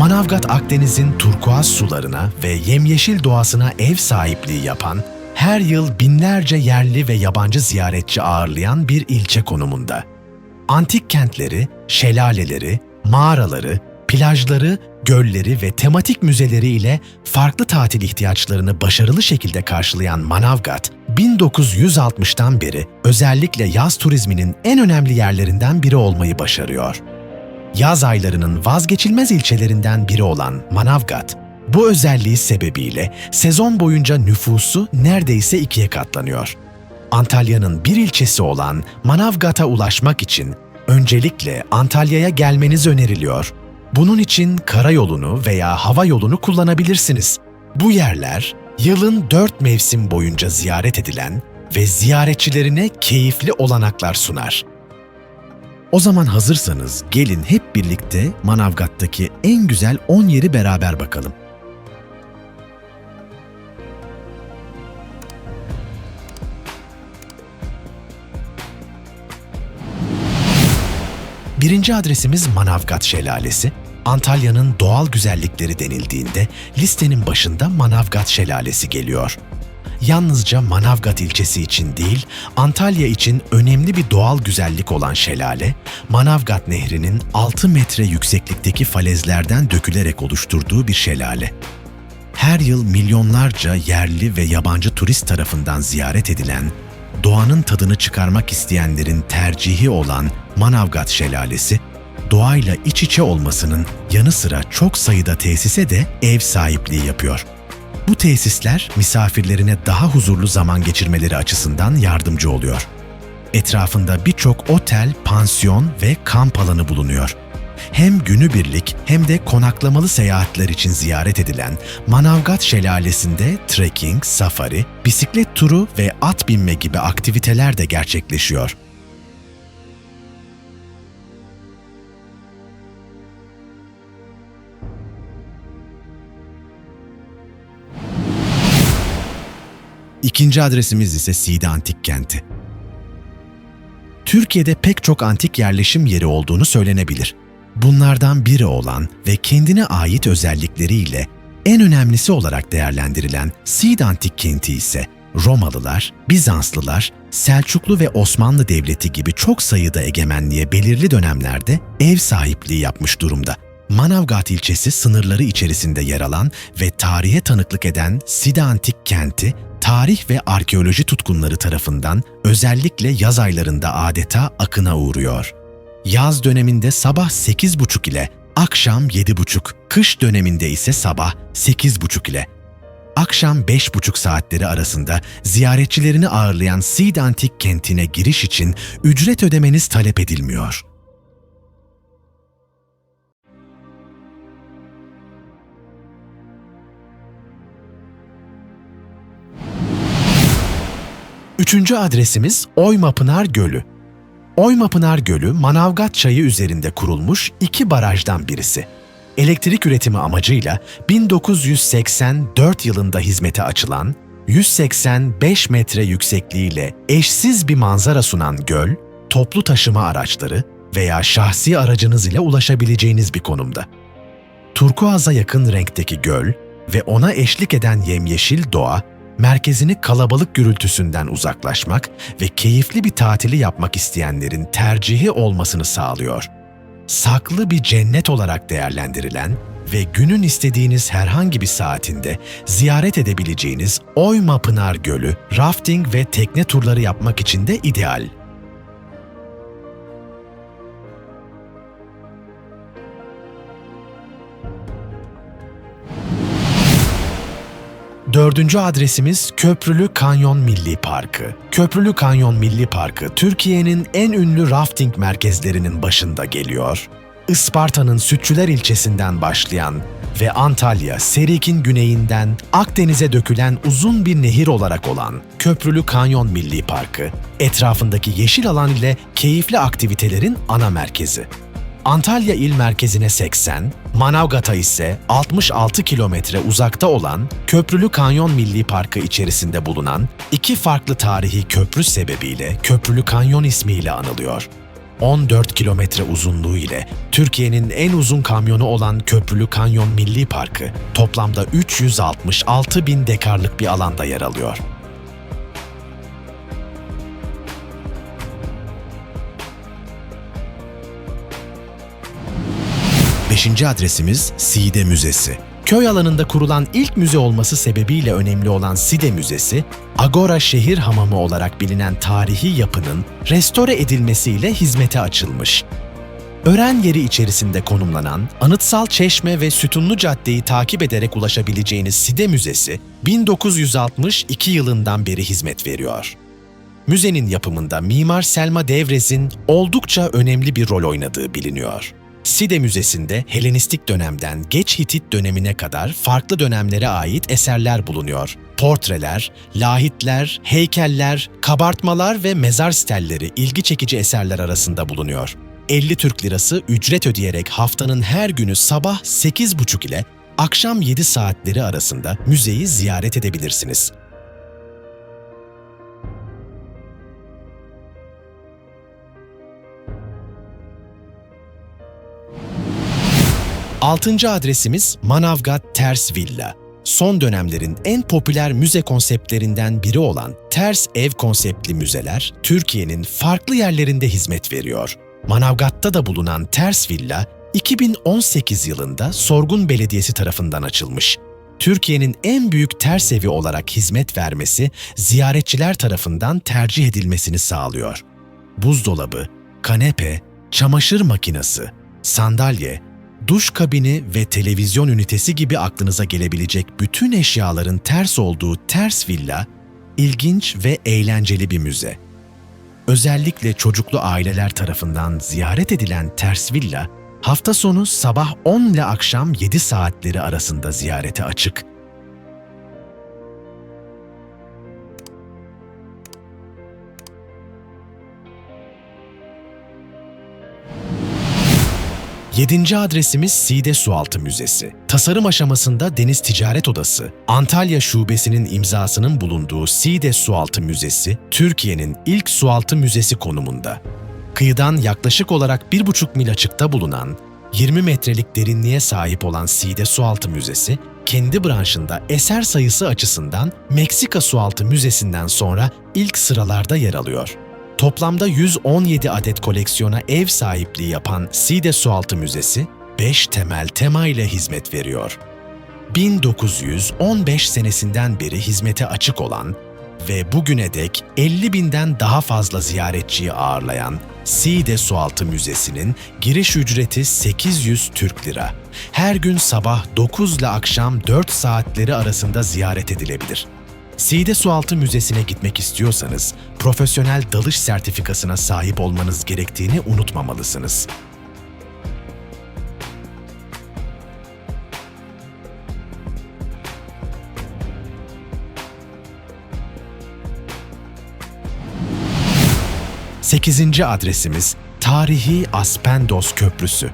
Manavgat Akdeniz'in turkuaz sularına ve yemyeşil doğasına ev sahipliği yapan, her yıl binlerce yerli ve yabancı ziyaretçi ağırlayan bir ilçe konumunda. Antik kentleri, şelaleleri, mağaraları, plajları, gölleri ve tematik müzeleri ile farklı tatil ihtiyaçlarını başarılı şekilde karşılayan Manavgat, 1960'tan beri özellikle yaz turizminin en önemli yerlerinden biri olmayı başarıyor. Yaz aylarının vazgeçilmez ilçelerinden biri olan Manavgat, bu özelliği sebebiyle sezon boyunca nüfusu neredeyse ikiye katlanıyor. Antalya'nın bir ilçesi olan Manavgat'a ulaşmak için öncelikle Antalya'ya gelmeniz öneriliyor. Bunun için karayolunu veya hava yolunu kullanabilirsiniz. Bu yerler yılın dört mevsim boyunca ziyaret edilen ve ziyaretçilerine keyifli olanaklar sunar. O zaman hazırsanız gelin hep birlikte Manavgat'taki en güzel 10 yeri beraber bakalım. Birinci adresimiz Manavgat Şelalesi. Antalya'nın doğal güzellikleri denildiğinde listenin başında Manavgat Şelalesi geliyor. Yalnızca Manavgat ilçesi için değil, Antalya için önemli bir doğal güzellik olan şelale, Manavgat Nehri'nin 6 metre yükseklikteki falezlerden dökülerek oluşturduğu bir şelale. Her yıl milyonlarca yerli ve yabancı turist tarafından ziyaret edilen, doğanın tadını çıkarmak isteyenlerin tercihi olan Manavgat Şelalesi, doğayla iç içe olmasının yanı sıra çok sayıda tesise de ev sahipliği yapıyor. Bu tesisler misafirlerine daha huzurlu zaman geçirmeleri açısından yardımcı oluyor. Etrafında birçok otel, pansiyon ve kamp alanı bulunuyor. Hem günübirlik hem de konaklamalı seyahatler için ziyaret edilen Manavgat Şelalesi'nde trekking, safari, bisiklet turu ve at binme gibi aktiviteler de gerçekleşiyor. İkinci adresimiz ise Side Antik Kenti. Türkiye'de pek çok antik yerleşim yeri olduğunu söylenebilir. Bunlardan biri olan ve kendine ait özellikleriyle en önemlisi olarak değerlendirilen Sid Antik Kenti ise Romalılar, Bizanslılar, Selçuklu ve Osmanlı Devleti gibi çok sayıda egemenliğe belirli dönemlerde ev sahipliği yapmış durumda. Manavgat ilçesi sınırları içerisinde yer alan ve tarihe tanıklık eden Side Antik Kenti, tarih ve arkeoloji tutkunları tarafından özellikle yaz aylarında adeta akına uğruyor. Yaz döneminde sabah 8.30 ile akşam 7.30, kış döneminde ise sabah 8.30 ile akşam 5.30 saatleri arasında ziyaretçilerini ağırlayan Sid Antik kentine giriş için ücret ödemeniz talep edilmiyor. Üçüncü adresimiz Oymapınar Gölü. Oymapınar Gölü, Manavgat Çayı üzerinde kurulmuş iki barajdan birisi. Elektrik üretimi amacıyla 1984 yılında hizmete açılan, 185 metre yüksekliğiyle eşsiz bir manzara sunan göl, toplu taşıma araçları veya şahsi aracınız ile ulaşabileceğiniz bir konumda. Turkuaz'a yakın renkteki göl ve ona eşlik eden yemyeşil doğa, merkezini kalabalık gürültüsünden uzaklaşmak ve keyifli bir tatili yapmak isteyenlerin tercihi olmasını sağlıyor. Saklı bir cennet olarak değerlendirilen ve günün istediğiniz herhangi bir saatinde ziyaret edebileceğiniz Oyma Pınar Gölü, rafting ve tekne turları yapmak için de ideal. Dördüncü adresimiz Köprülü Kanyon Milli Parkı. Köprülü Kanyon Milli Parkı, Türkiye'nin en ünlü rafting merkezlerinin başında geliyor. Isparta'nın Sütçüler ilçesinden başlayan ve Antalya, Serik'in güneyinden Akdeniz'e dökülen uzun bir nehir olarak olan Köprülü Kanyon Milli Parkı, etrafındaki yeşil alan ile keyifli aktivitelerin ana merkezi. Antalya il merkezine 80, Manavgat'a ise 66 kilometre uzakta olan Köprülü Kanyon Milli Parkı içerisinde bulunan iki farklı tarihi köprü sebebiyle Köprülü Kanyon ismiyle anılıyor. 14 kilometre uzunluğu ile Türkiye'nin en uzun kanyonu olan Köprülü Kanyon Milli Parkı toplamda 366 bin dekarlık bir alanda yer alıyor. Beşinci adresimiz Side Müzesi. Köy alanında kurulan ilk müze olması sebebiyle önemli olan Side Müzesi, Agora Şehir Hamamı olarak bilinen tarihi yapının restore edilmesiyle hizmete açılmış. Ören yeri içerisinde konumlanan, anıtsal çeşme ve sütunlu caddeyi takip ederek ulaşabileceğiniz Side Müzesi, 1962 yılından beri hizmet veriyor. Müzenin yapımında Mimar Selma Devrez'in oldukça önemli bir rol oynadığı biliniyor. Side Müzesi'nde Helenistik dönemden geç Hitit dönemine kadar farklı dönemlere ait eserler bulunuyor. Portreler, lahitler, heykeller, kabartmalar ve mezar stelleri ilgi çekici eserler arasında bulunuyor. 50 Türk Lirası ücret ödeyerek haftanın her günü sabah 8.30 ile akşam 7 saatleri arasında müzeyi ziyaret edebilirsiniz. Altıncı adresimiz Manavgat Ters Villa. Son dönemlerin en popüler müze konseptlerinden biri olan ters ev konseptli müzeler Türkiye'nin farklı yerlerinde hizmet veriyor. Manavgat'ta da bulunan Ters Villa 2018 yılında Sorgun Belediyesi tarafından açılmış. Türkiye'nin en büyük ters evi olarak hizmet vermesi ziyaretçiler tarafından tercih edilmesini sağlıyor. Buzdolabı, kanepe, çamaşır makinesi, sandalye, duş kabini ve televizyon ünitesi gibi aklınıza gelebilecek bütün eşyaların ters olduğu ters villa, ilginç ve eğlenceli bir müze. Özellikle çocuklu aileler tarafından ziyaret edilen ters villa, hafta sonu sabah 10 ile akşam 7 saatleri arasında ziyarete açık. Yedinci adresimiz Side Sualtı Müzesi. Tasarım aşamasında Deniz Ticaret Odası, Antalya Şubesi'nin imzasının bulunduğu Side Sualtı Müzesi, Türkiye'nin ilk sualtı müzesi konumunda. Kıyıdan yaklaşık olarak 1,5 mil açıkta bulunan, 20 metrelik derinliğe sahip olan Side Sualtı Müzesi, kendi branşında eser sayısı açısından Meksika Sualtı Müzesi'nden sonra ilk sıralarda yer alıyor. Toplamda 117 adet koleksiyona ev sahipliği yapan Side Sualtı Müzesi, 5 temel tema ile hizmet veriyor. 1915 senesinden beri hizmete açık olan ve bugüne dek 50 binden daha fazla ziyaretçiyi ağırlayan Side Sualtı Müzesi'nin giriş ücreti 800 Türk Lira. Her gün sabah 9 ile akşam 4 saatleri arasında ziyaret edilebilir. Side Sualtı Müzesi'ne gitmek istiyorsanız, profesyonel dalış sertifikasına sahip olmanız gerektiğini unutmamalısınız. Sekizinci adresimiz tarihi Aspendos Köprüsü.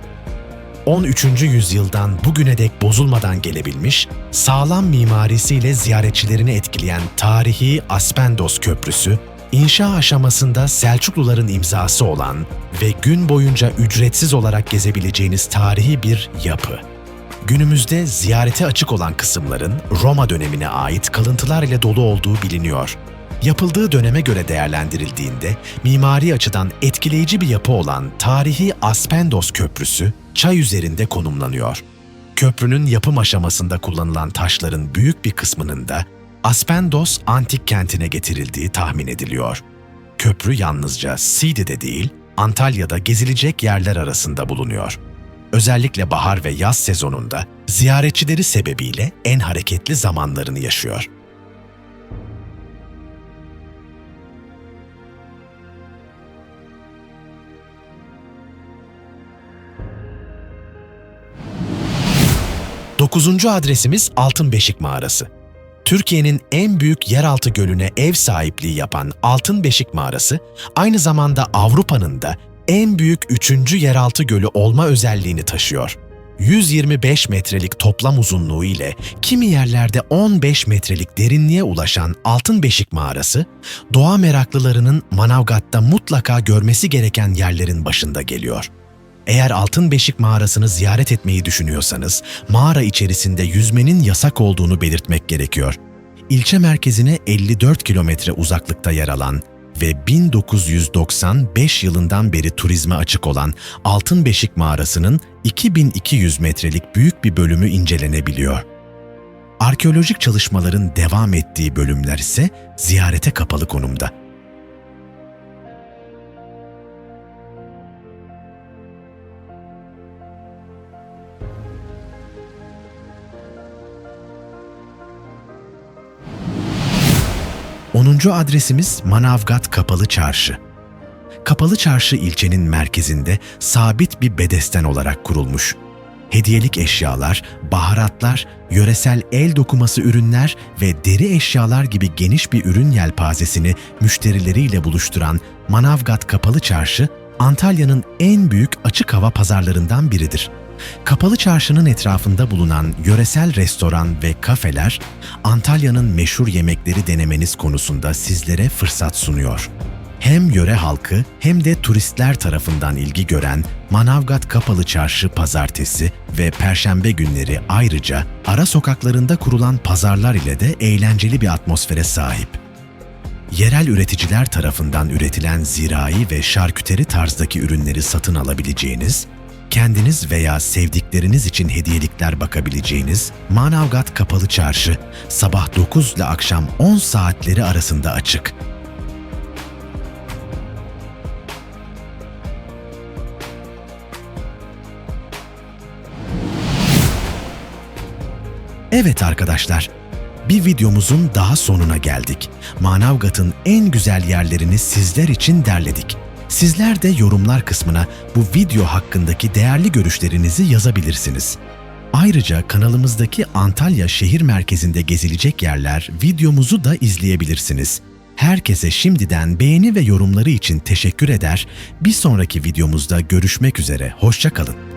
13. yüzyıldan bugüne dek bozulmadan gelebilmiş, sağlam mimarisiyle ziyaretçilerini etkileyen tarihi Aspendos Köprüsü, inşa aşamasında Selçukluların imzası olan ve gün boyunca ücretsiz olarak gezebileceğiniz tarihi bir yapı. Günümüzde ziyarete açık olan kısımların Roma dönemine ait kalıntılar ile dolu olduğu biliniyor. Yapıldığı döneme göre değerlendirildiğinde mimari açıdan etkileyici bir yapı olan tarihi Aspendos Köprüsü çay üzerinde konumlanıyor. Köprünün yapım aşamasında kullanılan taşların büyük bir kısmının da Aspendos antik kentine getirildiği tahmin ediliyor. Köprü yalnızca Side'de değil, Antalya'da gezilecek yerler arasında bulunuyor. Özellikle bahar ve yaz sezonunda ziyaretçileri sebebiyle en hareketli zamanlarını yaşıyor. Dokuzuncu adresimiz Altın Beşik Mağarası. Türkiye'nin en büyük yeraltı gölüne ev sahipliği yapan Altın Beşik Mağarası, aynı zamanda Avrupa'nın da en büyük üçüncü yeraltı gölü olma özelliğini taşıyor. 125 metrelik toplam uzunluğu ile kimi yerlerde 15 metrelik derinliğe ulaşan Altın Beşik Mağarası, doğa meraklılarının Manavgat'ta mutlaka görmesi gereken yerlerin başında geliyor. Eğer Altın Beşik Mağarası'nı ziyaret etmeyi düşünüyorsanız, mağara içerisinde yüzmenin yasak olduğunu belirtmek gerekiyor. İlçe merkezine 54 kilometre uzaklıkta yer alan ve 1995 yılından beri turizme açık olan Altın Beşik Mağarası'nın 2200 metrelik büyük bir bölümü incelenebiliyor. Arkeolojik çalışmaların devam ettiği bölümler ise ziyarete kapalı konumda. Onuncu adresimiz Manavgat Kapalı Çarşı. Kapalı Çarşı ilçenin merkezinde sabit bir bedesten olarak kurulmuş. Hediyelik eşyalar, baharatlar, yöresel el dokuması ürünler ve deri eşyalar gibi geniş bir ürün yelpazesini müşterileriyle buluşturan Manavgat Kapalı Çarşı, Antalya'nın en büyük açık hava pazarlarından biridir. Kapalı Çarşı'nın etrafında bulunan yöresel restoran ve kafeler, Antalya'nın meşhur yemekleri denemeniz konusunda sizlere fırsat sunuyor. Hem yöre halkı hem de turistler tarafından ilgi gören Manavgat Kapalı Çarşı pazartesi ve perşembe günleri ayrıca ara sokaklarında kurulan pazarlar ile de eğlenceli bir atmosfere sahip. Yerel üreticiler tarafından üretilen zirai ve şarküteri tarzdaki ürünleri satın alabileceğiniz, kendiniz veya sevdikleriniz için hediyelikler bakabileceğiniz Manavgat Kapalı Çarşı sabah 9 ile akşam 10 saatleri arasında açık. Evet arkadaşlar, bir videomuzun daha sonuna geldik. Manavgat'ın en güzel yerlerini sizler için derledik. Sizler de yorumlar kısmına bu video hakkındaki değerli görüşlerinizi yazabilirsiniz. Ayrıca kanalımızdaki Antalya şehir merkezinde gezilecek yerler videomuzu da izleyebilirsiniz. Herkese şimdiden beğeni ve yorumları için teşekkür eder. Bir sonraki videomuzda görüşmek üzere. Hoşçakalın.